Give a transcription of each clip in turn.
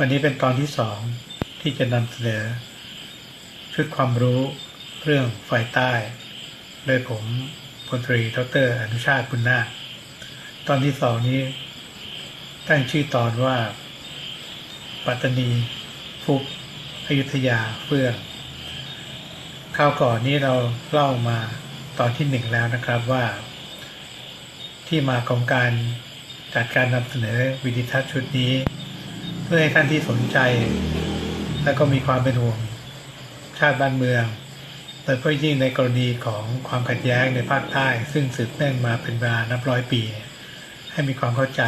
วันนี้เป็นตอนที่สองที่จะนำเสนอชุดความรู้เรื่องไฟใต้ โดยผมพลตรีดรอนุชาติบุญนาตอนที่สองนี้ ตั้งชื่อตอนว่า ปัตตานี ฟุกอยุธยาเฟื่องคราวก่อนนี้เราเล่ามาตอนที่หนึ่งแล้วนะครับว่า ที่มาของการจัดการนำเสนอวิดีทัศน์ชุดนี้ เพื่อให้ท่านที่สนใจ และก็มีความเป็นห่วงชาติบ้านเมืองโดยเฉพาะยิ่งในกรณีของความขัดแย้งในภาคใต้ ซึ่งสืบเนื่องมาเป็นเวลานับร้อยปี ให้มีความเข้าใจ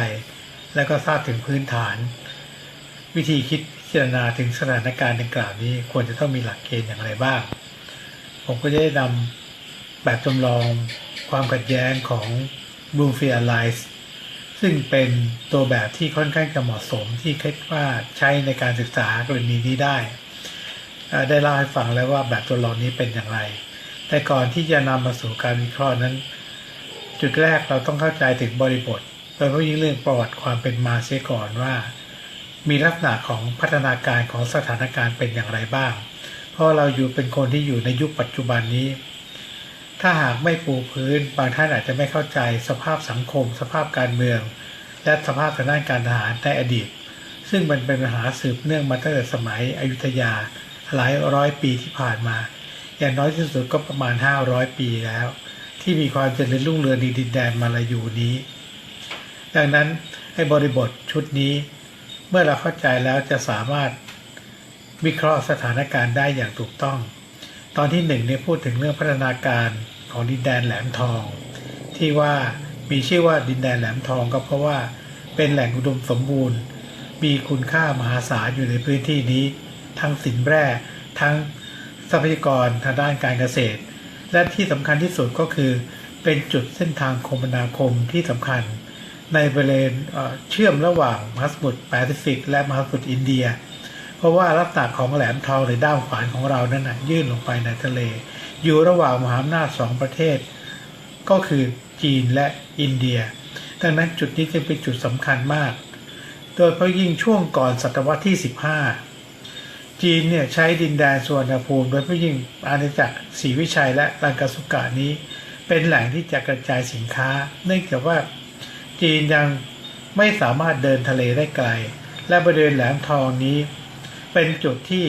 และก็ทราบถึงพื้นฐาน วิธีคิดพิจารณาถึงสถานการณ์ดังกล่าวนี้ควรจะต้องมีหลักเกณฑ์อย่างไรบ้าง ผมก็จะได้นำแบบจำลองความขัดแย้งของ Bloomfield Alliance ซึ่งเป็นตัวแบบที่ค่อนข้างจะเหมาะสมที่คิดว่าใช้ในการศึกษากรณีนี้ได้ ได้เล่าให้ฟังแล้วว่าแบบตัวลองนี้เป็นอย่างไร แต่ก่อนที่จะนำมาสู่การวิเคราะห์นั้น จุดแรกเราต้องเข้าใจถึงบริบท โดยเฉพาะยิ่งเรื่องประวัติความเป็นมาเสียก่อนว่า มีลักษณะของพัฒนาการของสถานการณ์เป็นอย่างไรบ้าง เพราะเราอยู่เป็นคนที่อยู่ในยุคปัจจุบันนี้ ถ้าหากไม่ปูพื้น บางท่านอาจจะไม่เข้าใจสภาพสังคม สภาพการเมือง และสภาพทางด้านการทหารในอดีต ซึ่งมันเป็นปัญหาสืบเนื่องมาตั้งแต่สมัยอยุธยาหลายร้อยปีที่ผ่านมา อย่างน้อยที่สุดก็ประมาณ 500 ปีแล้ว ที่มีความเจริญรุ่งเรืองในดินแดนมาลายูนี้ ดังนั้นให้บริบทชุดนี้ เมื่อเราเข้าใจแล้วจะสามารถวิเคราะห์สถานการณ์ได้อย่างถูกต้อง ตอนที่หนึ่งเนี่ยพูดถึงเรื่องพัฒนาการของดินแดนแหลมทอง ที่ว่ามีชื่อว่าดินแดนแหลมทองก็เพราะว่าเป็นแหล่งอุดมสมบูรณ์ มีคุณค่ามหาศาลอยู่ในพื้นที่นี้ ทั้งสินแร่ทั้งทรัพยากรทางด้านการเกษตร และที่สำคัญที่สุดก็คือเป็นจุดเส้นทางคมนาคมที่สำคัญ ในบริเวณเอ่อเชื่อมระหว่างมหาสมุทรแปซิฟิกและมหาสมุทรอินเดีย เพราะว่าลักษณะของแหลมทองหรือด้ามขวานของเรานั้นนะยื่นลงไปในทะเล อยู่ระหว่างมหาอำนาจสองประเทศ ก็คือจีนและอินเดีย ดังนั้นจุดนี้จึงเป็นจุดสำคัญมาก โดยเพราะยิ่งช่วงก่อนศตวรรษที่ 15 จีนเนี่ยใช้ดินแดนสุวรรณภูมิ โดยเฉพาะยิ่งอาณาจักรศรีวิชัยและลังกาสุกานี้ เป็นแหล่งที่จะกระจายสินค้า เนื่องจากว่าจีนยังไม่สามารถเดินทะเลได้ไกล และบริเวณแหลมทองนี้ เป็นจุดที่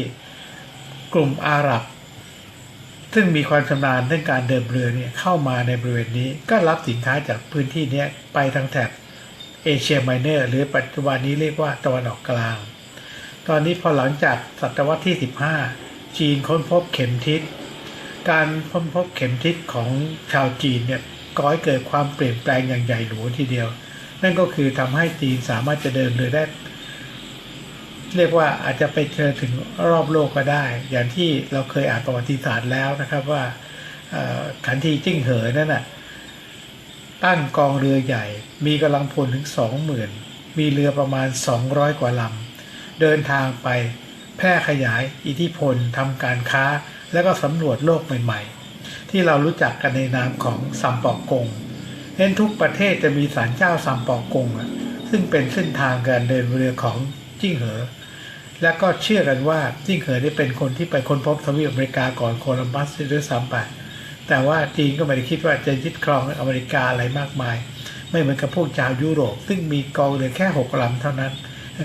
กลุ่มอาหรับ ซึ่งมีความชำนาญเรื่องการเดินเรือเนี่ยเข้ามาในบริเวณนี้ก็รับสินค้าจากพื้นที่นี้ไปทางแถบเอเชียไมเนอร์ หรือปัจจุบันนี้เรียกว่าตะวันออกกลาง ตอนนี้พอหลังจากศตวรรษที่ 15 จีนค้นพบเข็มทิศ การค้นพบเข็มทิศของชาวจีนเนี่ยก่อให้เกิดความเปลี่ยนแปลงอย่างใหญ่หลวงทีเดียว นั่นก็คือทำให้จีนสามารถจะเดินเรือได้ เรียกว่าอาจจะไปเจอถึงรอบโลกก็ได้ อย่างที่เราเคยอ่านประวัติศาสตร์แล้วนะครับว่าขันทีจิ้งเหอนั่นน่ะตั้งกองเรือใหญ่ มีกำลังพลถึงสองหมื่นมีเรือประมาณ 200 กว่าลำ เดินทางไปแพร่ขยายอิทธิพลทำการค้า แล้วก็สำรวจโลกใหม่ๆ ที่เรารู้จักกันในนามของซัมปอกกงเน้นทุกประเทศจะมีศาลเจ้าซัมปอกกงซึ่งเป็นเส้นทางการเดินเรือของจิ้งเหอ และก็เชื่อกันว่าจิ้งเหอได้เป็นคนที่ไปค้นพบทวีปอเมริกาก่อนโคลัมบัสด้วยซ้ำไปแต่ว่าจีนก็ไม่ได้คิดว่าจะยึดครองอเมริกาอะไรมากมาย ไม่เหมือนกับพวกชาวยุโรป ซึ่งมีกองเรือแค่หกลำเท่านั้น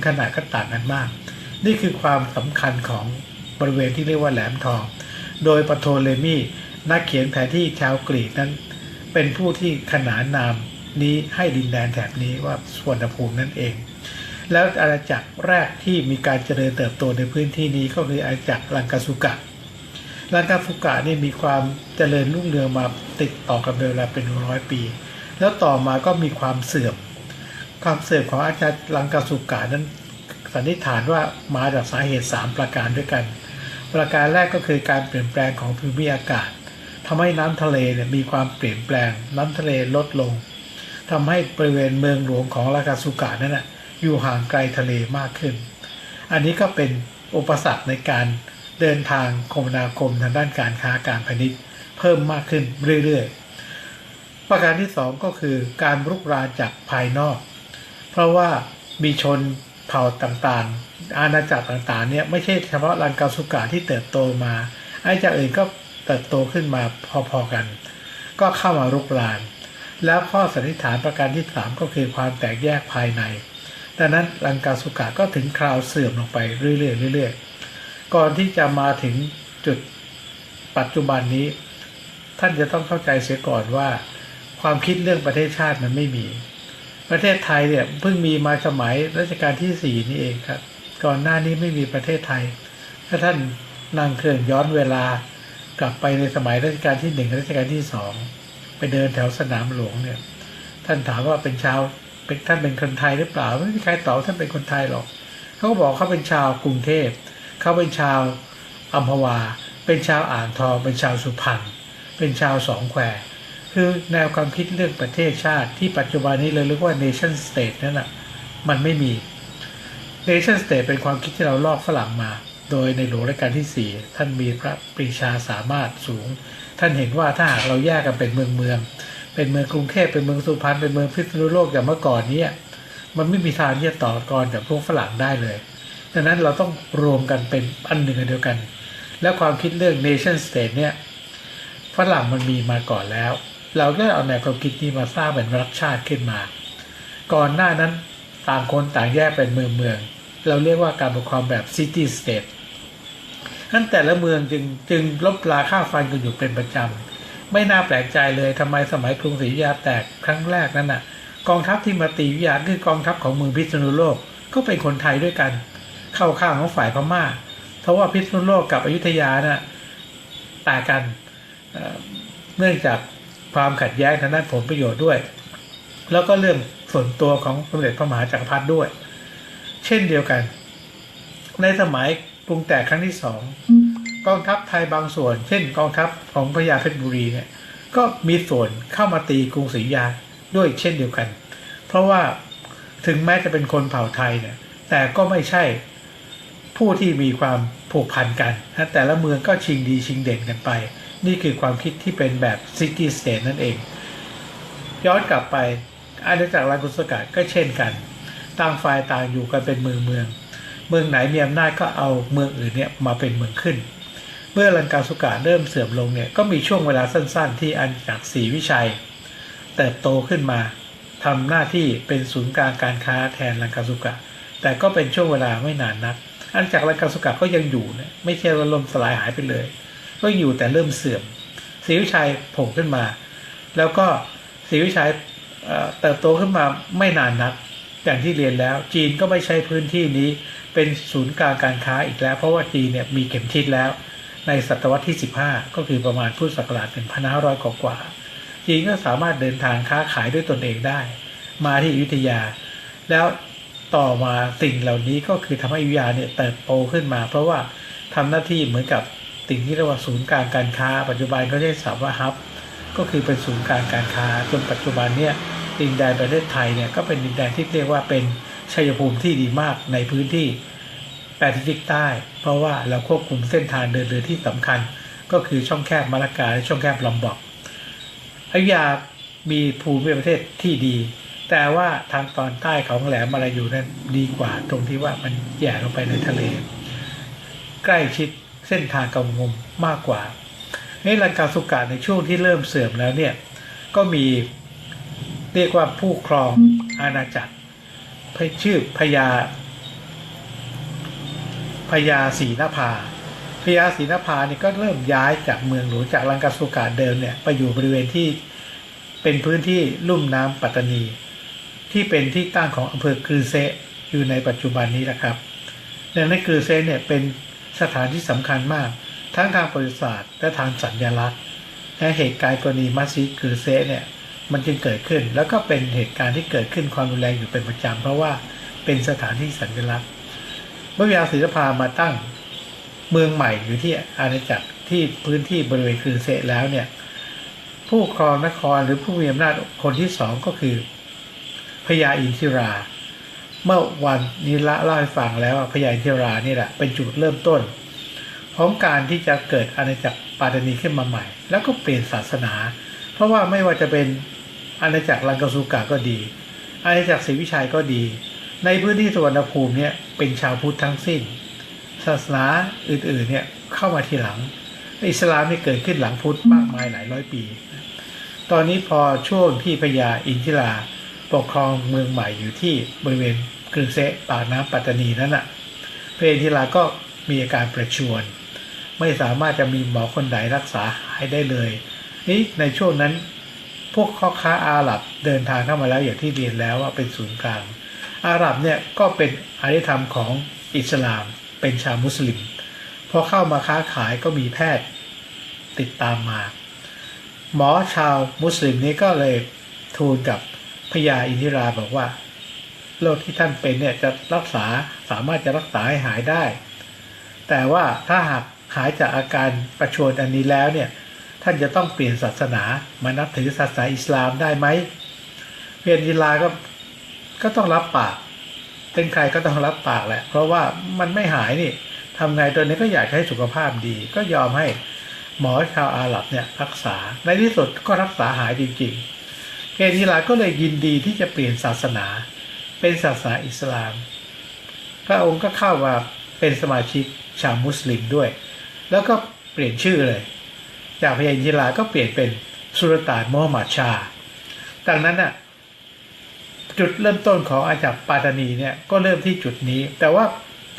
ขนาดก็ต่างกันมาก นี่คือความสำคัญของบริเวณที่เรียกว่าแหลมทอง โดยปโทเลมีนักเขียนแผนที่ชาวกรีกนั้น เป็นผู้ที่ขนานนามนี้ให้ดินแดนแถบนี้ว่าสวนภูมินั่นเอง แล้วอาณาจักรแรกที่มีการเจริญเติบโตในพื้นที่นี้ก็คืออาณาจักรลังกาสุกะลังกาสุกะนี่มีความเจริญรุ่งเรืองมาติดต่อกันเวลาเป็นร้อยปี แล้วต่อมาก็มีความเสื่อม ความเสื่อมของอาจารย์ลังกาสุกะนั้นสันนิษฐานว่ามาจากสาเหตุ 3 ประการด้วยกัน ประการแรกก็คือการเปลี่ยนแปลงของภูมิอากาศทำให้น้ำทะเลเนี่ยมีความเปลี่ยนแปลง น้ำทะเลลดลงทำให้บริเวณเมืองหลวงของลากาสุกะนั่นนะ อยู่ห่างไกลทะเลมากขึ้น อันนี้ก็เป็นอุปสรรคในการเดินทางคมนาคมทางด้านการค้าการพาณิชย์ เพิ่มมากขึ้นเรื่อยๆ ประการที่สองก็คือการรุกรานจากภายนอก เพราะว่ามีชนเผ่าต่างๆ อาณาจักรต่างๆเนี่ยไม่ใช่เฉพาะลังกาสุกะที่เติบโตมาอาณากอื่นก็เติบโตขึ้นมาพอๆกัน ก็เข้ามารุกราน แล้วข้อสันนิษฐานประการที่สามก็คือความแตกแยกภายใน ดังนั้นลังกาสุกะก็ถึงคราวเสื่อมลงไปเรื่อยๆเรื่อยๆก่อนที่จะมาถึงจุดปัจจุบันนี้ ท่านจะต้องเข้าใจเสียก่อนว่า ความคิดเรื่องประเทศชาติมันไม่มี ประเทศไทยเนี่ยเพิ่งมีมาสมัยรัชกาลที่สี่นี่เองครับ ก่อนหน้านี้ไม่มีประเทศไทย ถ้าท่านนั่งเครื่องย้อนเวลากลับไปในสมัยรัชกาลที่หนึ่งรัชกาลที่สองไปเดินแถวสนามหลวงเนี่ย ท่านถามว่าเป็นชาว เป็นท่านเป็นคนไทยหรือเปล่า ไม่มีใครตอบท่านเป็นคนไทยหรอกเขาก็บอกเขาเป็นชาวกรุงเทพเขาเป็นชาวอัมพวา เป็นชาวอ่างทอง เป็นชาวสุพรรณเป็นชาวสองแควคือแนวความคิดเรื่องประเทศชาติที่ปัจจุบันนี้เลยเรียกว่า nation state นั่นแหะมันไม่มี nation state เป็นความคิดที่เราลอกฝรั่งมา โดยในหลวงรัชกาลที่ 4 ท่านมีพระปรีชาสามารถสูง ท่านเห็นว่าถ้าหากเราแยกกันเป็นเมืองเมือง เป็นเมืองกรุงเทพเป็นเมืองสุพรรณเป็นเมืองพิษณุโลกอย่างเมื่อก่อนนี้มันไม่มีทางที่จะต่อกรกับพวกฝรั่งได้เลยดังนั้นเราต้องรวมกันเป็นอันหนึ่งอันเดียวกัน และความคิดเรื่อง nation state เนี่ยฝรั่งมันมีมาก่อนแล้ว เราก็เอาแนวความคิดนี้มาสร้างเป็นรัฐชาติขึ้นมา ก่อนหน้านั้นต่างคนต่างแยกเป็นเมืองเมือง เราเรียกว่าการปกครองแบบ city state ทั้นแต่ละเมืองจึงจึงลบลาค่าฟันกันอยู่เป็นประจำ ไม่น่าแปลกใจเลยทำไมสมัยกรุงศรีอยุธยาแตกครั้งแรกนั้นน่ะ กองทัพที่มาตีอยุธยาคือกองทัพของเมืองพิษณุโลกก็เป็นคนไทยด้วยกัน เข้าข้างของฝ่ายพม่าเพราะว่าพิษณุโลกกับอยุธยาน่ะต่างกันเนื่องจากความขัดแย้งทางด้านผลประโยชน์ด้วย แล้วก็เรื่องส่วนตัวของสมเด็จพระมหาจักรพรรดิด้วย เช่นเดียวกัน ในสมัยกรุงแตกครั้งที่สอง กองทัพไทยบางส่วน เช่น กองทัพของพระยาเพชรบุรีเนี่ยก็มีส่วนเข้ามาตีกรุงศรีอยุธยาด้วยเช่นเดียวกัน เพราะว่าถึงแม้จะเป็นคนเผ่าไทยเนี่ยแต่ก็ไม่ใช่ผู้ที่มีความผูกพันกันนะแต่ละเมืองก็ชิงดีชิงเด่นกันไป นี่คือความคิดที่เป็นแบบซิตี้สเตทนั่นเอง ย้อนกลับไปอาณาจักรรากุสกัดก็เช่นกัน ต่างฝ่ายต่างอยู่กันเป็นเมืองเมือง เมืองไหนมีอำนาจก็เอาเมืองอื่นเนี่ยมาเป็นเมืองขึ้น เมื่อลังกาสุกะเริ่มเสื่อมลงเนี่ยก็มีช่วงเวลาสั้นๆ ที่อาณาจักรศรีวิชัย เติบโตขึ้นมาทำหน้าที่เป็นศูนย์กลางการค้าแทนลังกาสุกะ แต่ก็เป็นช่วงเวลาไม่นานนักอาณาจักรลังกาสุกะก็ยังอยู่นะไม่ใช่ว่าล่มสลายหายไปเลย ก็อยู่แต่เริ่มเสื่อมศรีวิชัยโผล่ขึ้นมา แล้วก็ศรีวิชัยเติบโตขึ้นมาไม่นานนัก อย่างที่เรียนแล้วจีนก็ไม่ใช่พื้นที่นี้เป็นศูนย์กลางการค้าอีกแล้ว เพราะว่าจีนเนี่ยมีเข็มทิศแล้ว ในศตวรรษที่ 15 ก็คือประมาณพุทธศักราช1,500กว่ากว่าจีนก็สามารถเดินทางค้าขายด้วยตนเองได้ มาที่อยุธยา แล้วต่อมาสิ่งเหล่านี้ก็คือทำให้อยุธยาเนี่ยเติบโตขึ้นมา เพราะว่าทำหน้าที่เหมือนกับสิ่งที่เรียกว่าศูนย์กลางการค้า ปัจจุบันเขาเรียกศัพท์ว่าฮับ ก็คือเป็นศูนย์กลางการค้าจนปัจจุบันเนี่ยดินแดนประเทศไทยเนี่ยก็เป็นดินแดนที่เรียกว่าเป็นชัยภูมิที่ดีมากในพื้นที่ แปซิฟิกใต้ เพราะว่าเราควบคุมเส้นทางเดินเรือที่สำคัญ ก็คือช่องแคบมาลากาและช่องแคบลอมบอกอยุยามีภูมิประเทศที่ดี แต่ว่าทางตอนใต้ของแหลมมาลายูนั้นดีกว่าตรงที่ว่ามันแย่ลงไปในทะเล ใกล้ชิดเส้นทางกำงมมากกว่าในลังกาสุกะในช่วงที่เริ่มเสื่อมแล้วเนี่ยก็มีเรียกว่าผู้ครองอาณาจักรชื่อพญา พญาศรีนภาพญาศรีนภาเนี่ยก็เริ่มย้ายจากเมืองหลวงจากลังกาสุกะเดิมเนี่ยไปอยู่บริเวณที่เป็นพื้นที่ลุ่มน้ำปัตตานี ที่เป็นที่ตั้งของอำเภอกรือเซอยู่ในปัจจุบันนี้นะครับดังนั้นกรือเซเนี่ยเป็นสถานที่สำคัญมาก ทั้งทางประวัติศาสตร์และทางสัญลักษณ์และเหตุการณ์กรณีมัสยิดกรือเซเนี่ยมันจึงเกิดขึ้น แล้วก็เป็นเหตุการณ์ที่เกิดขึ้นความรุนแรงอยู่เป็นประจำเพราะว่าเป็นสถานที่สัญลักษณ์ เมื่อพญาศรีนภามาตั้งเมืองใหม่อยู่ที่อาณาจักรที่พื้นที่บริเวณคือเซะแล้วเนี่ย ผู้ครองนครหรือผู้มีอำนาจคนที่สองก็คือพญาอินทิรา เมื่อวันนี้ละเล่าให้ฟังแล้วพญาอินทิรานี่แหละเป็นจุดเริ่มต้นของการที่จะเกิดอาณาจักรปาตานีขึ้นมาใหม่ แล้วก็เปลี่ยนศาสนา เพราะว่าไม่ว่าจะเป็นอาณาจักรลังกาสุกะก็ดี อาณาจักรศรีวิชัยก็ดี ในพื้นที่สวนภูมิเนี่ยเป็นชาวพุทธทั้งสิ้น ศาสนาอื่นๆเนี่ยเข้ามาทีหลัง อิสลามนี่เกิดขึ้นหลังพุทธมากมายหลายร้อยปี ตอนนี้พอช่วงที่พญาอินทิราปกครองเมืองใหม่อยู่ที่บริเวณกรุงเซปากน้ำปัตตานีนั่นน่ะพระอินทิราก็มีอาการประชวรไม่สามารถจะมีหมอคนใดรักษาหายได้เลยนี่ในช่วงนั้นพวกข้อค้าอาหรับเดินทางเข้ามาแล้วอย่างที่เรียนแล้วว่าเป็นศูนย์กลาง อาหรับเนี่ยก็เป็นอารยธรรมของอิสลามเป็นชาวมุสลิมพอเข้ามาค้าขายก็มีแพทย์ติดตามมา หมอชาวมุสลิมนี้ก็เลยทูลกับพญาอินทิราบอกว่าโรคที่ท่านเป็นเนี่ยจะรักษาสามารถจะรักษาให้หายได้ แต่ว่าถ้าหากหายจากอาการประชวรอันนี้แล้วเนี่ยท่านจะต้องเปลี่ยนศาสนามานับถือศาสนาอิสลามได้ไหมเพียนยิลาก็ ก็ต้องรับปาก เป็นใครก็ต้องรับปากแหละ เพราะว่ามันไม่หายนี่ทำไงตัวนี้ก็อยากให้สุขภาพดี ก็ยอมให้หมอชาวอาหรับเนี่ยรักษา ในที่สุดก็รักษาหายจริงๆเพียนยิลาก็เลยยินดีที่จะเปลี่ยนศาสนา เป็นศาสนาอิสลาม พระองค์ก็เข้ามาเป็นสมาชิกชาวมุสลิมด้วย แล้วก็เปลี่ยนชื่อเลย จากพญาอินทิราก็เปลี่ยนเป็นสุลต่านมูฮัมหมัดชา ดังนั้นน่ะ จุดเริ่มต้นของอาจักรปาตานีเนี่ยก็เริ่มที่จุดนี้ แต่ว่า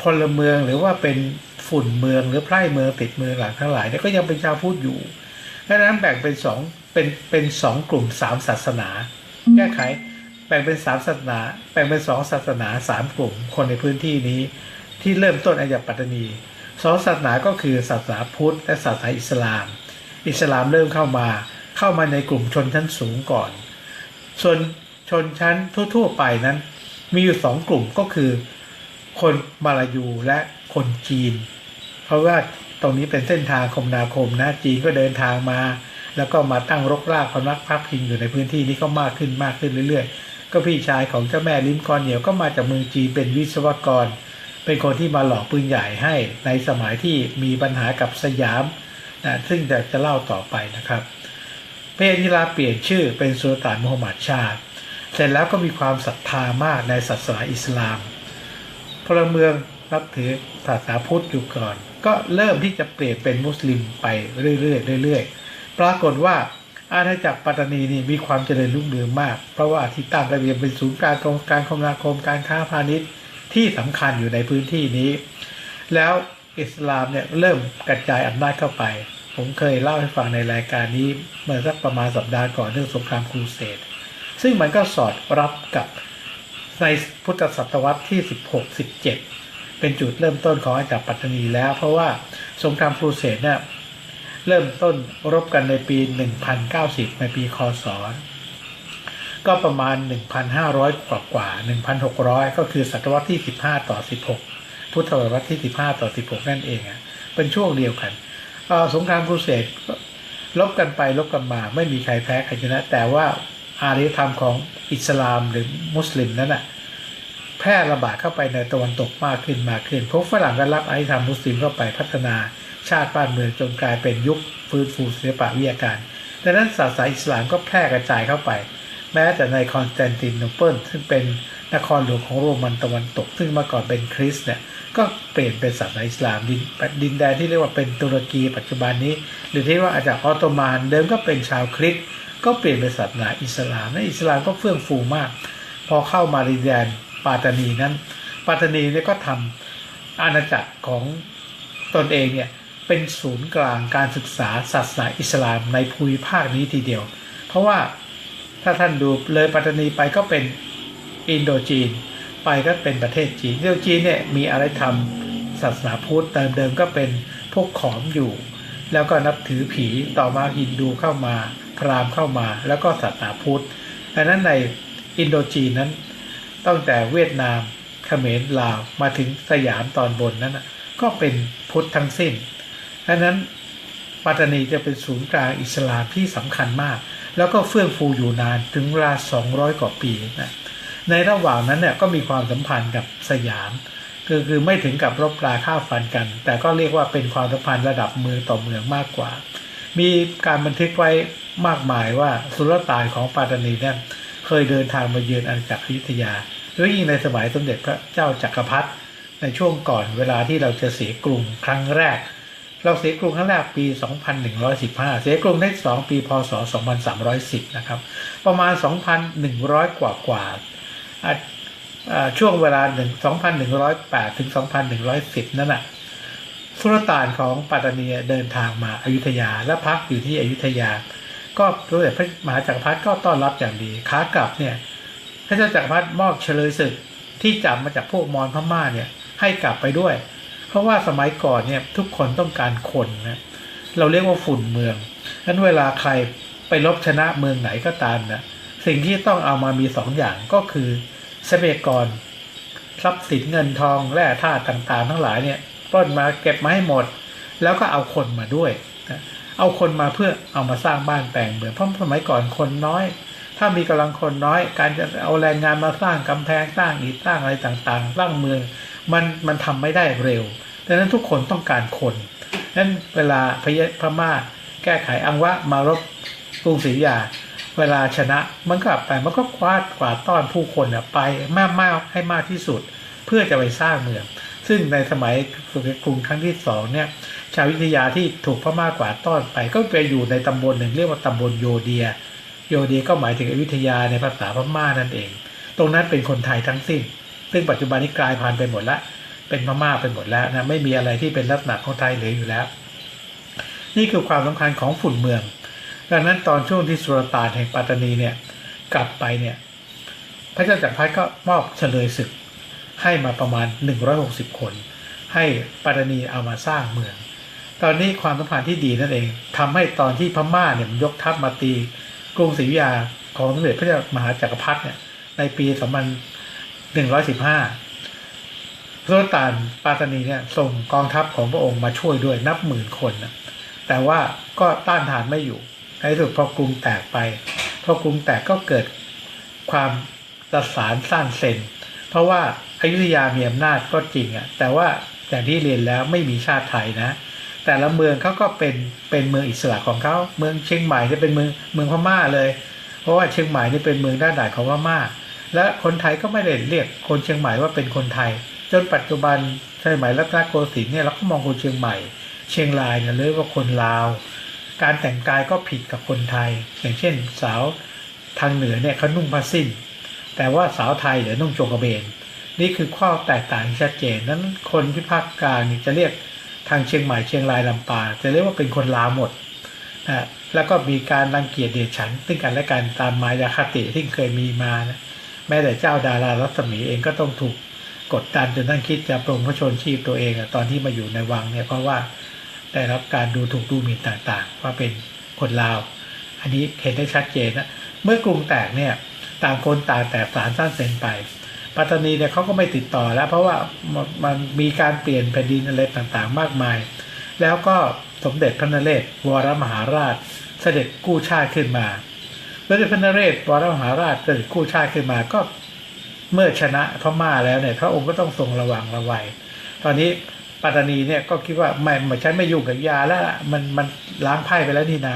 พลเมืองหรือว่าเป็นฝุ่นเมืองหรือไพร่เมืองติดเมืองหลังทั้งหลายเนี่ยก็ยังเป็นชาวพุทธอยู่ดังนั้นแบ่งเป็นสองเป็นเป็นสองกลุ่มสามศาสนาแก้ไขแบ่งเป็นสามศาสนาแบ่งเป็นสองศาสนาสามกลุ่มคนในพื้นที่นี้ ที่เริ่มต้นอาจักปัตตานีสองศาสนาก็คือศาสนาพุทธและศาสนาอิสลาม อิสลามเริ่มเข้ามาเข้ามาในกลุ่มชนชั้นสูงก่อน ส่วน ชนชั้นทั่ว ๆ ไปนั้น มีอยู่สองกลุ่มก็คือ คนมาลายูและคนจีน เพราะว่าตรงนี้เป็นเส้นทางคมนาคมนะจีนก็เดินทางมา แล้วก็มาตั้งรกรากพนักพักพิงอยู่ในพื้นที่นี้ก็มากขึ้นมากขึ้นเรื่อย ๆ ก็พี่ชายของเจ้าแม่ลิ้มกอนเหนียวก็มาจากเมืองจีนเป็นวิศวกร เป็นคนที่มาหลอกปืนใหญ่ให้ในสมัยที่มีปัญหากับสยามนะซึ่งจะจะเล่าต่อไปนะครับ เพญยิลาเปลี่ยนชื่อเป็นสุลต่านมูฮัมหมัดชา เสร็จแล้วก็มีความศรัทธามากในศาสนาอิสลาม พลเมืองนับถือศาสนาพุทธอยู่ก่อน ก็เริ่มที่จะเปลี่ยนเป็นมุสลิมไปเรื่อยๆเรื่อยๆ ปรากฏว่าอาณาจักรปัตตานีนี่มีความเจริญรุ่งเรืองมาก เพราะว่าที่ตั้งระเบียบเป็นศูนย์การของการคมนาคมการค้าพาณิชย์ที่สำคัญอยู่ในพื้นที่นี้ แล้วอิสลามเนี่ยเริ่มกระจายอำนาจเข้าไป ผมเคยเล่าให้ฟังในรายการนี้เมื่อสักประมาณสัปดาห์ก่อนเรื่องสงครามครูเสด ซึ่งมันก็สอดรับกับในพุทธศตวรรษที่ 16 17 เป็นจุดเริ่มต้นของอาณาจักรปัตตานีแล้ว เพราะว่าสงครามครูเสดเนี่ยเริ่มต้นรบกันในปี 1090 ในปีคศก็ประมาณ 1,500 กว่ากว่า 1,600 ก็คือศตวรรษที่ 15 ต่อ 16 พุทธศตวรรษที่ 15 ต่อ 16 นั่นเองอะเป็นช่วงเดียวกันสงครามครูเสดลบกันไปลบกันมาไม่มีใครแพ้ใครชนะ แต่ว่า อารยธรรมของอิสลามหรือมุสลิมนั้นอะแพร่ระบาดเข้าไปในตะวันตกมากขึ้นมากขึ้นพวกฝรั่งก็รับอารยธรรมมุสลิมเข้าไปพัฒนาชาติบ้านเมืองจนกลายเป็นยุคฟื้นฟูศิลปะวิทยาการดังนั้นศาสนาอิสลามก็แพร่กระจายเข้าไป แม้แต่ในคอนสแตนติโนเปิลซึ่งเป็นนครหลวงของโรมันตะวันตก ซึ่งเมื่อก่อนเป็นคริสเนี่ยก็เปลี่ยนเป็นศาสนาอิสลามดินดินแดนที่เรียกว่าเป็นตุรกีปัจจุบันนี้ หรือที่ว่าอาจจะออตโตมันเดิมก็เป็นชาวคริส ก็เปลี่ยนเป็นศาสนาอิสลามและอิสลามก็เฟื่องฟูมาก พอเข้ามาดินแดนปาตานีนั้น ปาตานีเนี่ยก็ทำอาณาจักรของตนเองเนี่ยเป็นศูนย์กลางการศึกษาศาสนาอิสลามในภูมิภาคนี้ทีเดียว เพราะว่าถ้าท่านดูเลยปัตตานีไปก็เป็นอินโดจีน ไปก็เป็นประเทศจีนอินโดจีนเนี่ยมีอะไรทำศาสนาพุทธเติมเดิมก็เป็นพวกขอมอยู่ แล้วก็นับถือผีต่อมาฮินดูเข้ามา พราหมณ์เข้ามาแล้วก็ศาสนาพุทธดังนั้นในอินโดจีนนั้น ตั้งแต่เวียดนามเขมรลาวมาถึงสยามตอนบนนั้น ก็เป็นพุทธทั้งสิ้นดังนั้นปัตตานีจะเป็นศูนย์กลางอิสลามที่สำคัญมาก แล้วก็เฟื่องฟูอยู่นานถึงเว200 กว่าปีนะในระหว่างนั้นเนี่ยก็มีความสัมพันธ์กับสยามคือคือไม่ถึงกับรบราฆ่าฟันกัน แต่ก็เรียกว่าเป็นความสัมพันธ์ระดับเมืองต่อเมืองมากกว่า มีการบันทึกไว้ มากมายว่าสุลต่านของปัตตานีเนี่ยเคยเดินทางมาเยือนอาณาจักรอยุธยาโดยยิ่งในสมัยสมเด็จพระเจ้าจักรพรรดิในช่วงก่อนเวลาที่เราจะเสียกรุงครั้งแรก เราเสียกรุงครั้งแรกปี 2115 เสียกรุงได้สองปีพศ 2310 นะครับ ประมาณ 2,100 กว่ากว่าช่วงเวลาหนึ่ง2,108 ถึง 2,110 นั่นแหะสุลต่านของปัตตานีเดินทางมาอายุทยาและพักอยู่ที่อยุธยา ก็สมเด็จพระมหาจักรพรรดิก็ต้อนรับอย่างดีขากลับเนี่ยพระเจ้าจักรพรรดิมอบเฉลยศึกที่จับมาจากพวกมอญพม่าเนี่ยให้กลับไปด้วย เพราะว่าสมัยก่อนเนี่ยทุกคนต้องการคนนะเราเรียกว่าฝุ่นเมืองนั้นเวลาใครไปลบชนะเมืองไหนก็ตามนะสิ่งที่ต้องเอามามีสองอย่างก็คือทรัพยากรทรัพย์สินเงินทองแร่ธาตุต่างๆ ทั้งหลายเนี่ยปล้นมาเก็บมาให้หมด แล้วก็เอาคนมาด้วยนะ เอาคนมาเพื่อเอามาสร้างบ้านแปลงเมืองเพราะสมัยก่อนคนน้อย ถ้ามีกำลังคนน้อย การจะเอาแรงงานมาสร้างกำแพงสร้างอิฐสร้างอะไรต่างๆ สร้างเมืองมันมันทำไม่ได้เร็วดังนั้นทุกคนต้องการคนนั้นเวลาพยพม่าแก้ไขอังวะมารบกรุงศรีอยุธยา เวลาชนะมันก็ไปมันก็คว้ากวาดต้อนผู้คนน่ะไปมากมากให้มากที่สุด เพื่อจะไปสร้างเมือง ซึ่งในสมัยกรุงครั้งที่สองเนี่ย ชาวอยุธยาที่ถูกพม่ากวาดต้อนไปก็ไปอยู่ในตำบลหนึ่งเรียกว่าตำบลโยเดีย โยเดียก็หมายถึงอยุธยาในภาษาพม่านั่นเอง ตรงนั้นเป็นคนไทยทั้งสิ้น ซึ่งปัจจุบันนี้กลายพันธุ์ไปหมดละ เป็นพม่าไปหมดแล้วนะไม่มีอะไรที่เป็นลักษณะของไทยเหลืออยู่แล้ว นี่คือความสำคัญของฝุ่นเมือง ดังนั้นตอนช่วงที่สุลต่านแห่งปัตตานีเนี่ยกลับไปเนี่ยพระเจ้าจักรพรรดิก็มอบเฉลยศึกให้มาประมาณ 160 คน ให้ปัตตานีเอามาสร้างเมือง ตอนนี้ความสัมพันธ์ที่ดีนั่นเองทำให้ตอนที่พม่าเนี่ยมันยกทัพมาตีกรุงศรีอยุธยาของสมเด็จพระเจ้ามหาจักรพรรดิเนี่ยในปี2115สุลต่านปาตานีเนี่ยส่งกองทัพของพระองค์มาช่วยด้วยนับหมื่นคนนะแต่ว่าก็ต้านทานไม่อยู่ในที่สุดพอกรุงแตกไปพอกรุงแตกก็เกิดความประสานสร้างเซนเพราะว่าอายุทยามีอำนาจก็จริงอะแต่ว่าอย่างที่เรียนแล้วไม่มีชาติไทยนะ แต่ละเมืองเขาก็เป็นเป็นเมืองอิสระของเขาเมืองเชียงใหม่จะเป็นเมืองเมืองพม่าเลย เพราะว่าเชียงใหม่นี่เป็นเมืองด้านด่านของพม่า และคนไทยก็ไม่ได้เรียกคนเชียงใหม่ว่าเป็นคนไทย จนปัจจุบันสมัยรัตนโกสินทร์เนี่ยเราก็มองคนเชียงใหม่ เชียงรายเนี่ยเรียกว่าคนลาว การแต่งกายก็ผิดกับคนไทย อย่างเช่นสาวทางเหนือเนี่ยเขานุ่งผ้าสิ้น แต่ว่าสาวไทยเนี่ยนุ่งโจงกระเบนนี่คือข้อแตกต่างชัดเจนนั้นคนที่ภาคกลางนี่จะเรียก ทางเชียงใหม่เชียงรายลำปางจะเรียกว่าเป็นคนลาหมดนะแล้วก็มีการรังเกียจเดียดฉันซึ่งกันและกันตามมายาคติที่เคยมีมานะแม้แต่เจ้าดารารัศมีเองก็ต้องถูกกดดันจนท่านคิดจะปรงพระชนชีพตัวเองอะตอนที่มาอยู่ในวังเนี่ยเพราะว่าได้รับการดูถูกดูหมิ่นต่างๆ ว่าเป็นคนลาว อันนี้เห็นได้ชัดเจนนะเมื่อกรุงแตกเนี่ยต่างคนต่างแตกสารสั้นเซนไป ปัตตานีเนี่ยเขาก็ไม่ติดต่อแล้ว เพราะว่ามันมีการเปลี่ยนแผ่นดินอะไรต่างๆ มากมาย แล้วก็สมเด็จพระนเรศวรมหาราชเสด็จกู้ชาติขึ้นมาสมเด็จพระนเรศวรมหาราชเสด็จกู้ชาติขึ้นมาก็เมื่อชนะพม่าแล้วเนี่ยพระองค์ก็ต้องทรงระวังระวัย ตอนนี้ปัตตานีเนี่ยก็คิดว่าไม่ไม่ฉันไม่ยุ่งกับยาแล้วมันมันล้างไพ่ไปแล้วนี่นา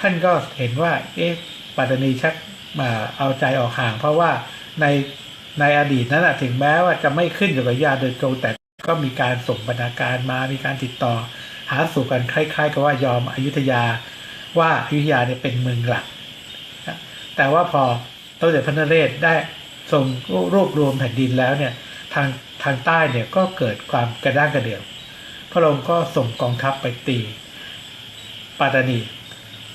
ท่านก็เห็นว่า เอ๊ะปัตตานีชักมาเอาใจออกห่าง เพราะว่าใน ในอดีตนั้นนะถึงแม้ว่าจะไม่ขึ้นอยู่กับยาโดยตรงแต่ก็มีการส่งบรรณาการมามีการติดต่อ หาสู่กันคล้ายๆกับว่ายอมอยุธยาว่าอยุธยาเนี่ยเป็นเมืองหลัก แต่ว่าพอตั้งแต่พระนเรศได้ทรงรวบรวมแผ่นดินแล้วเนี่ยทางทางใต้เนี่ยก็เกิดความกระด้างกระเดื่องพระองค์ก็ส่งกองทัพไปตีปัตตานี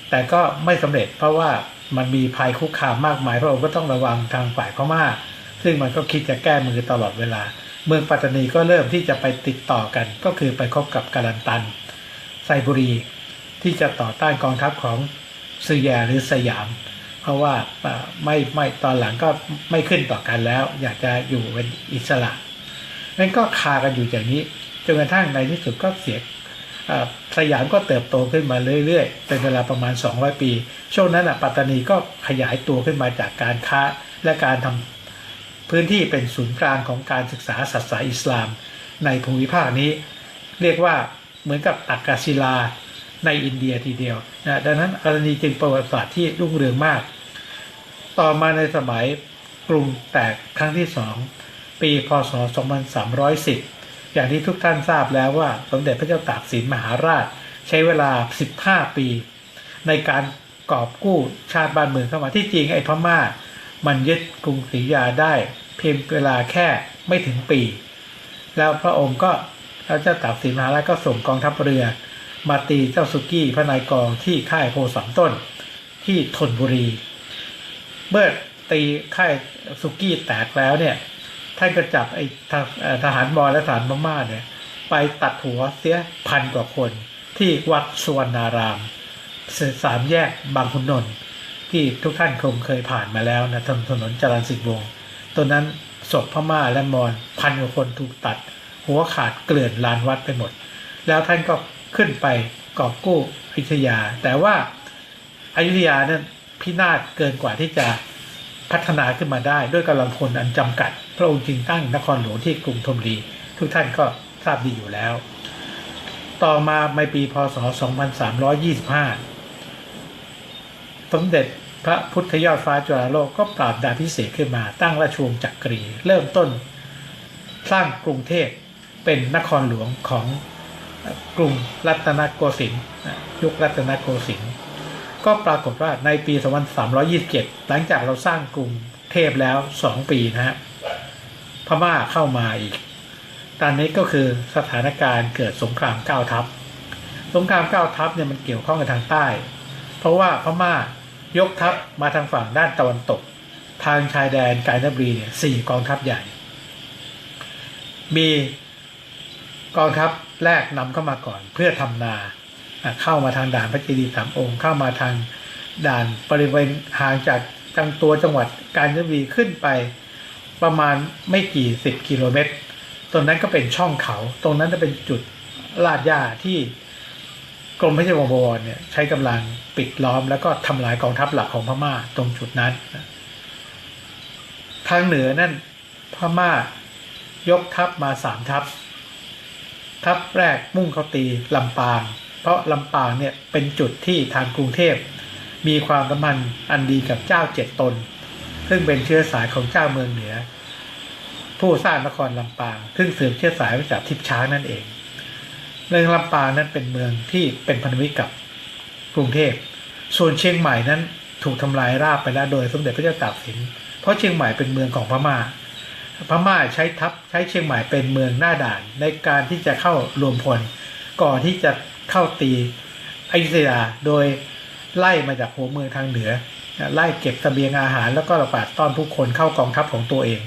แต่ก็ไม่สำเร็จเพราะว่ามันมีภัยคุกคามมากมายพระองค์ก็ต้องระวังทางฝ่ายพม่า ซึ่งมันก็คิดจะแก้มือตลอดเวลา เมืองปัตตานีก็เริ่มที่จะไปติดต่อกัน ก็คือไปคบกับกาลันตัน ไซบุรี ที่จะต่อต้านกองทัพของซือแยหรือสยาม เพราะว่าไม่ไม่ตอนหลังก็ไม่ขึ้นต่อกันแล้ว อยากจะอยู่เป็นอิสระนั่นก็คากันอยู่อย่างนี้จนกระทั่งในที่สุดก็เสียสยามก็เติบโตขึ้นมาเรื่อยๆ เป็นเวลาประมาณ 200 ปี ช่วงนั้นปัตตานีก็ขยายตัวขึ้นมาจากการค้าและการทำ พื้นที่เป็นศูนย์กลางของการศึกษาศาสนาอิสลาม ในภูมิภาคนี้ เรียกว่าเหมือนกับตักกศิลาในอินเดียทีเดียวนะดังนั้นปัตตานีจึงประวัติศาสตร์ที่รุ่งเรืองมาก ต่อมาในสมัยกรุงแตกครั้งที่สองปีพศ 2310 อย่างที่ทุกท่านทราบแล้วว่าสมเด็จพระเจ้าตากสินมหาราช ใช้เวลา 15 ปี ในการกอบกู้ชาติบ้านเมืองเข้ามาที่จริงไอ้พม่า มันยึดกรุงศรีอยุธยาได้เพียงเวลาแค่ไม่ถึงปี แล้วพระองค์ก็พระเจ้าตากสินมหาราชก็ส่งกองทัพเรือ มาตีเจ้าสุกี้พระนายกองที่ค่ายโพสามต้นที่ธนบุรี เมื่อตีค่ายสุกี้แตกแล้วเนี่ยท่านก็จับไอ้ทหารมอญและทหารพม่าเนี่ยไปตัดหัวเสียพันกว่าคนที่วัดสวรรณารามสามแยกบางขุนนนท์ ที่ทุกท่านคงเคยผ่านมาแล้วนะถนนจรัญสิทธิ์วงศ์ตอนนั้นศพพม่าและมอญพันกว่าคนถูกตัด หัวขาดเกลื่อนลานวัดไปหมด แล้วท่านก็ขึ้นไปกอบกู้อยุธยา แต่ว่าอายุธยานั้นพินาศเกินกว่าที่จะพัฒนาขึ้นมาได้ด้วยกำลังพลอันจำกัด พระองค์จึงตั้งนครหลวงที่กรุงธนบุรี ทุกท่านก็ทราบดีอยู่แล้ว ต่อมาในปีพศ 2325 สมเด็จ พระพุทธยอดฟ้าจุฬาโลกก็ปราบดาพิเศษขึ้นมา ตั้งราชวงศ์จักรี เริ่มต้น สร้างกรุงเทพเป็นนครหลวงของกรุงรัตนโกสินทร์ยุครัตนโกสินทร์ก็ปรากฏว่าในปี 2327 หลังจากเราสร้างกรุงเทพแล้ว 2 ปีนะฮะพม่าเข้ามาอีก ตอนนี้ก็คือสถานการณ์เกิดสงครามเก้าทัพ สงครามเก้าทัพเนี่ยมันเกี่ยวข้องกับทางใต้ เพราะว่าพม่า ยกทัพมาทางฝั่งด้านตะวันตก ทางชายแดนกาญจนบุรีเนี่ยสี่กองทัพใหญ่ มีกองทัพแรกนำเข้ามาก่อนเพื่อทำนาเข้ามาทางด่านพระเจดีย์สามองค์เข้ามาทางด่านบริเวณห่างจากจังตัวจังหวัดกาญจนบุรีขึ้นไปประมาณไม่กี่สิบกิโลเมตร ตรงนั้นก็เป็นช่องเขา ตรงนั้นจะเป็นจุดลาดหญ้าที่ กรมพระเจ้าอยู่หัวเนี่ยใช้กำลังปิดล้อมแล้วก็ทำลายกองทัพหลักของพม่าตรงจุดนั้น ทางเหนือนั่นพม่ายกทัพมาสามทัพ ทัพแรกมุ่งเข้าตีลำปาง เพราะลำปางเนี่ยเป็นจุดที่ทางกรุงเทพ มีความสัมพันธ์อันดีกับเจ้าเจ็ดตน ซึ่งเป็นเชื้อสายของเจ้าเมืองเหนือ ผู้สร้างนครลำปาง ซึ่งสืบเชื้อสายมาจากทิพช้างนั่นเอง เมืองลำปางนั้นเป็นเมืองที่เป็นพันธมิตรกับกรุงเทพ ส่วนเชียงใหม่นั้นถูกทำลายราบไปแล้วโดยสมเด็จพระเจ้าตากสิน เพราะเชียงใหม่เป็นเมืองของพม่า พม่าใช้ทัพใช้เชียงใหม่เป็นเมืองหน้าด่านในการที่จะเข้ารวมพล ก่อนที่จะเข้าตีอยุธยาโดยไล่มาจากหัวเมืองทางเหนือ ไล่เก็บเสบียงอาหารแล้วก็ระบาดต้อนผู้คนเข้ากองทัพของตัวเอง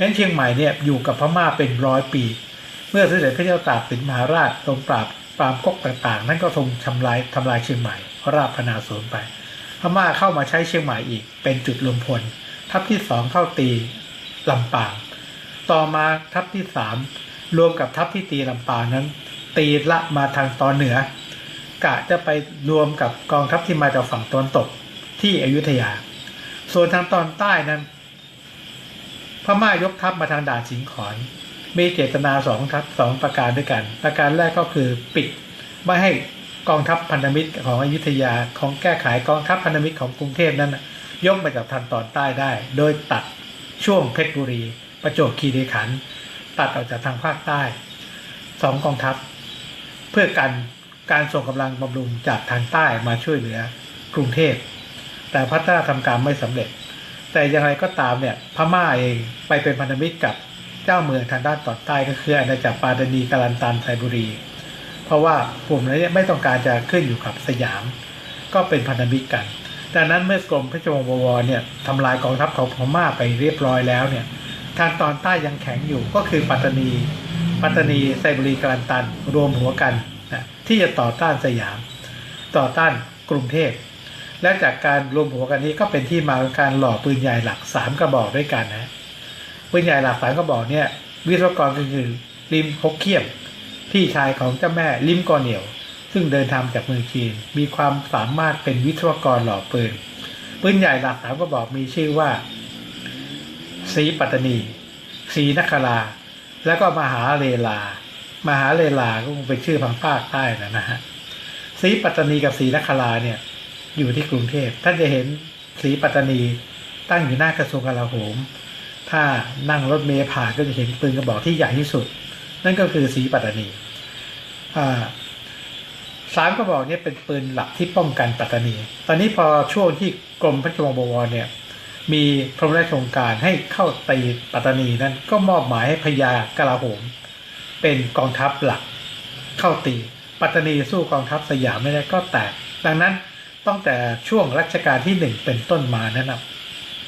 นั้นเชียงใหม่เนี่ยอยู่กับพม่าเป็นร้อยปี มื่อสมเด็จพระเจ้าตากสินมหาราชทรงปราบปรามก๊กต่างๆ นั่นก็ทรงทำลายทำลายเชียงใหม่ ราบพนาศูนย์ไปพม่าเข้ามาใช้เชียงใหม่อีกเป็นจุดรวมพล ทัพที่สองเข้าตีลำปาง ต่อมาทัพที่สามรวมกับทัพที่ตีลำปางนั้น ตีละมาทางตอนเหนือ กะจะไปรวมกับกองทัพที่มาจากฝั่งตะวันตกที่อยุธยา ส่วนทางตอนใต้นั้น พม่ายกทัพมาทางด่านสิงขอน มีเจตนาสองทัพสองประการด้วยกัน ประการแรกก็คือปิดไม่ให้กองทัพพันธมิตรของอยุธยาของแก้ไขกองทัพพันธมิตรของกรุงเทพนั้นน่ะยกมาจากทางตอนใต้ได้ โดยตัดช่วงเพชรบุรี ประจวบคีรีขันธ์ตัดออกจากทางภาคใต้สองกองทัพ เพื่อกันการส่งกำลังบำรุงจากทางใต้มาช่วยเหลือกรุงเทพ แต่พัฒนาทำการไม่สำเร็จ แต่อย่างไรก็ตามเนี่ยพม่าเองไปเป็นพันธมิตรกับ เจ้าเมืองทางด้านตอนใต้ก็คืออาณาจักรปาดานีกาลันตันไทบุรี เพราะว่ากลุ่มนี้ไม่ต้องการจะขึ้นอยู่กับสยาม ก็เป็นพันธมิตรกัน ดังนั้นเมื่อกรมพระเจ้าอยู่หัวเนี่ยทำลายกองทัพของพม่าไปเรียบร้อยแล้วเนี่ยทางตอนใต้ยังแข็งอยู่ก็คือปัตตานีปัตตานีไซบุรีกาลันตันรวมหัวกันนะที่จะต่อต้านสยาม ต่อต้านกรุงเทพและจากการรวมหัวกันนี้ก็เป็นที่มาของการหล่อปืนใหญ่หลักสามกระบอกด้วยกันนะ ปืนใหญ่หลักสามกระบอกเนี่ยวิศวกรก็คือริมฮกเคียมพี่ชายของเจ้าแม่ลิมกอเหนียว ซึ่งเดินทางจากเมืองจีนมีความสามารถเป็นวิศวกรหล่อปืนปืนใหญ่หลักสามกระบอกมีชื่อว่าศรีปัตตานีศรีนคราแล้วก็มหาเลลามหาเลลาก็คงเป็นชื่อทางภาคใต้นะนะฮะศรีปัตตานีกับศรีนคราเนี่ย อยู่ที่กรุงเทพท่านจะเห็นศรีปัตตานีตั้งอยู่หน้ากระทรวงกลาโหม ถ้านั่งรถเมล์ผ่านก็จะเห็นปืนกระบอกที่ใหญ่ที่สุด นั่นก็คือสีปัตตานีสามกระบอกนี้เป็นปืนหลักที่ป้องกันปัตตานี ตอนนี้พอช่วงที่กรมพระราชวังบวรเนี่ยมีพระราชโองการให้เข้าตีปัตตานีนั้นก็มอบหมายให้พญากลาโหม เป็นกองทัพหลักเข้าตีปัตตานีสู้กองทัพสยามไม่ได้ก็แตกดังนั้นตั้งแต่ช่วงรัชกาลที่หนึ่งเป็นต้นมานั้นนะ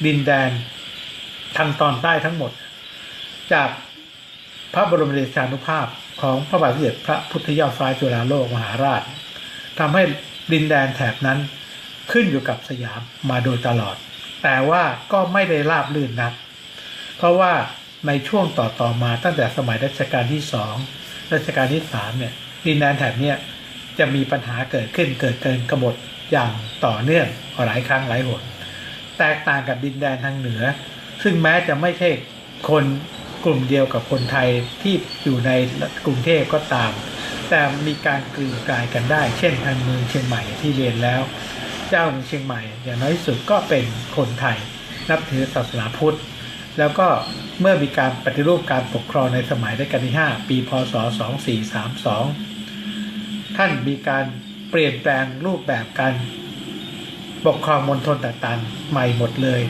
ดินแดน ทางตอนใต้ทั้งหมด จากพระบรมเดชานุภาพของพระบาทสมเด็จพระพุทธยอดฟ้าจุฬาโลกมหาราชทำให้ดินแดนแถบนั้นขึ้นอยู่กับสยามมาโดยตลอด แต่ว่าก็ไม่ได้ราบลื่นนัก เพราะว่าในช่วงต่อต่อมาตั้งแต่สมัยรัชกาลที่สองรัชกาลที่สามเนี่ยดินแดนแถบเนี้ยจะมีปัญหาเกิดขึ้นเกิดเกินกบฏอย่างต่อเนื่องหลายครั้งหลายหนแตกต่างกับดินแดนทางเหนือ ซึ่งแม้จะไม่ใช่คนกลุ่มเดียวกับคนไทยที่อยู่ในกรุงเทพก็ตาม แต่มีการกลืนกลายกันได้ เช่นทางเมืองเชียงใหม่ที่เรียนแล้ว เจ้าเมืองเชียงใหม่อย่างน้อยสุดก็เป็นคนไทย นับถือศาสนาพุทธ แล้วก็เมื่อมีการปฏิรูปการปกครองในสมัยรัชกาลที่ 5 ปี พศ 2432 ท่านมีการเปลี่ยนแปลงรูปแบบการปกครองมณฑลต่างๆ ใหม่หมดเลย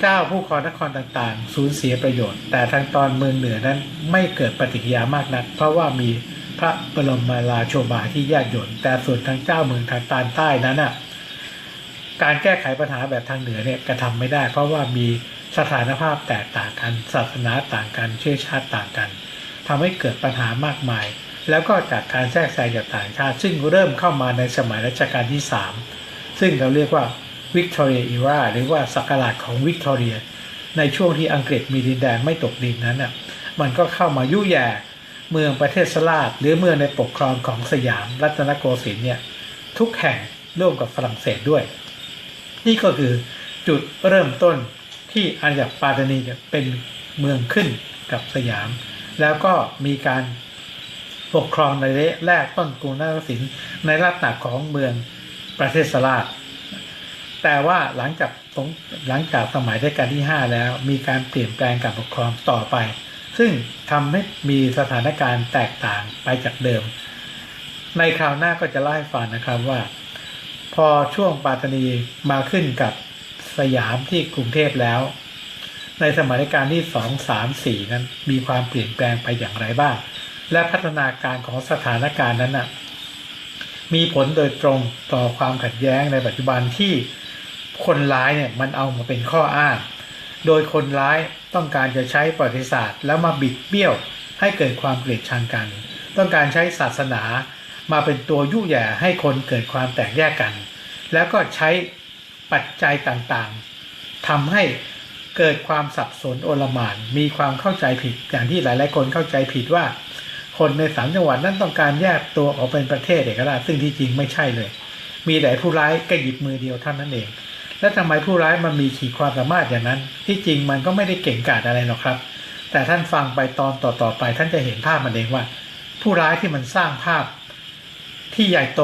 เจ้าผู้ครองนครต่างๆ สูญเสียประโยชน์ แต่ทางตอนเมืองเหนือนั้นไม่เกิดปฏิกิริยามากนัก เพราะว่ามีพระบรมมาลาโชบาที่แยกหย่นแต่ส่วนทางเจ้าเมืองทางตอนใต้นั้นน่ะการแก้ไขปัญหาแบบทางเหนือเนี่ยกระทำไม่ได้ เพราะว่ามีสถานภาพแตกต่างกัน ศาสนาต่างกันเชื้อชาติต่างกันทำให้เกิดปัญหามากมาย แล้วก็จากการแทรกแซงจากต่างชาติ ซึ่งเริ่มเข้ามาในสมัยรัชกาลที่ 3 ซึ่งเราเรียกว่า วิกตอเรียอีราหรือว่าศักราชของวิกตอเรีย ในช่วงที่อังกฤษมีดินแดนไม่ตกดินนั้นน่ะมันก็เข้ามายุ่แย่เมืองประเทศสลาดหรือเมืองในปกครองของสยามรัตนโกสินทร์เนี่ยทุกแห่งร่วมกับฝรั่งเศสด้วย นี่ก็คือจุดเริ่มต้นที่อาณาจักรปาตานีเนี่ยเป็นเมืองขึ้นกับสยาม แล้วก็มีการปกครองในระยะแรกต้นกรุงนาฏศิลป์ในลักษณะของเมืองประเทศสลาด แต่ว่าหลังจากสงหลังจากสมัยรัชกาลที่ 5 แล้ว มีการเปลี่ยนแปลงการปกครองต่อไป ซึ่งทำให้มีสถานการณ์แตกต่างไปจากเดิม ในคราวหน้าก็จะเล่าให้ฟังนะครับว่า พอช่วงปาตานีมาขึ้นกับสยามที่กรุงเทพแล้ว ในสมัยรัชกาลที่สองสามสี่นั้นมีความเปลี่ยนแปลงไปอย่างไรบ้าง และพัฒนาการของสถานการณ์นั้นน่ะมีผลโดยตรงต่อความขัดแย้งในปัจจุบันที่ คนร้ายเนี่ยมันเอามาเป็นข้ออ้าง โดยคนร้ายต้องการจะใช้ประวัติศาสตร์ แล้วมาบิดเบี้ยวให้เกิดความเกลียดชังกัน ต้องการใช้ศาสนามาเป็นตัวยุแย่ให้คนเกิดความแตกแยกกัน แล้วก็ใช้ปัจจัยต่างๆทำให้เกิดความสับสนโอลหม่านมีความเข้าใจผิดอย่างที่หลายๆ คนเข้าใจผิดว่า คนในสามจังหวัดนั้นต้องการแยกตัวออกเป็นประเทศเอกราชซึ่งที่จริงไม่ใช่เลย มีแต่ผู้ร้ายก็หยิบมือเดียวเท่านั้นเอง และทำไมผู้ร้ายมันมีขีดความสามารถอย่างนั้น ที่จริงมันก็ไม่ได้เก่งกาจอะไรหรอกครับ แต่ท่านฟังไปตอนต่อๆไป ท่านจะเห็นภาพมันเองว่า ผู้ร้ายที่มันสร้างภาพ ที่ใหญ่โต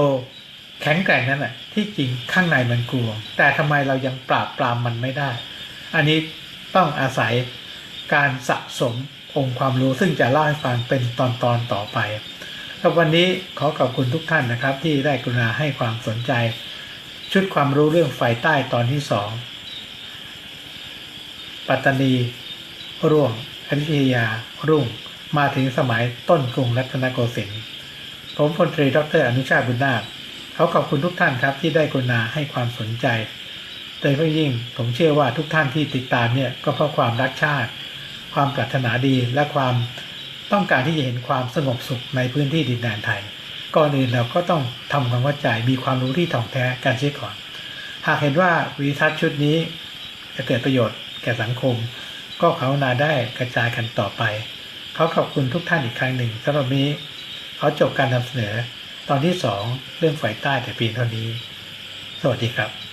แข็งแกร่งนั้นแหละที่จริงข้างในมันกลัว แต่ทำไมเรายังปราบปรามมันไม่ได้ อันนี้ต้องอาศัยการสะสมองค์ความรู้ซึ่งจะเล่าให้ฟังเป็นตอนๆตต่อไปครับวันนี้ขอขอบคุณทุกท่านนะครับ ที่ได้กรุณาให้ความสนใจ ชุดความรู้เรื่องไฟใต้ตอนที่สอง ปัตตานี ร่วงอยุธยา รุ่ง มาถึงสมัยต้นกรุงรัตนโกสินทร์ ผมพลตรีดรอนุชาบุญนาคเขาขอบคุณทุกท่านครับที่ได้กรุณาให้ความสนใจ โดยเฉพาะยิ่งผมเชื่อว่าทุกท่านที่ติดตามเนี่ยก็เพราะความรักชาติ ความปรารถนาดีและความต้องการที่จะเห็นความสงบสุขในพื้นที่ดินแดนไทย ก่อนอื่นเราก็ต้องทำความเข้าใจมีความรู้ที่ถ่องแท้การเสียก่อน หากเห็นว่าวิทัศน์ชุดนี้จะเกิดประโยชน์แก่สังคม ก็เขานาได้กระจายกันต่อไปเขาขอบคุณทุกท่านอีกครั้งหนึ่งสำหรับนี้เขาจบการนำเสนอ ตอนที่สองเรื่องฝ่ายใต้แต่เพียงเท่านี้ สวัสดีครับ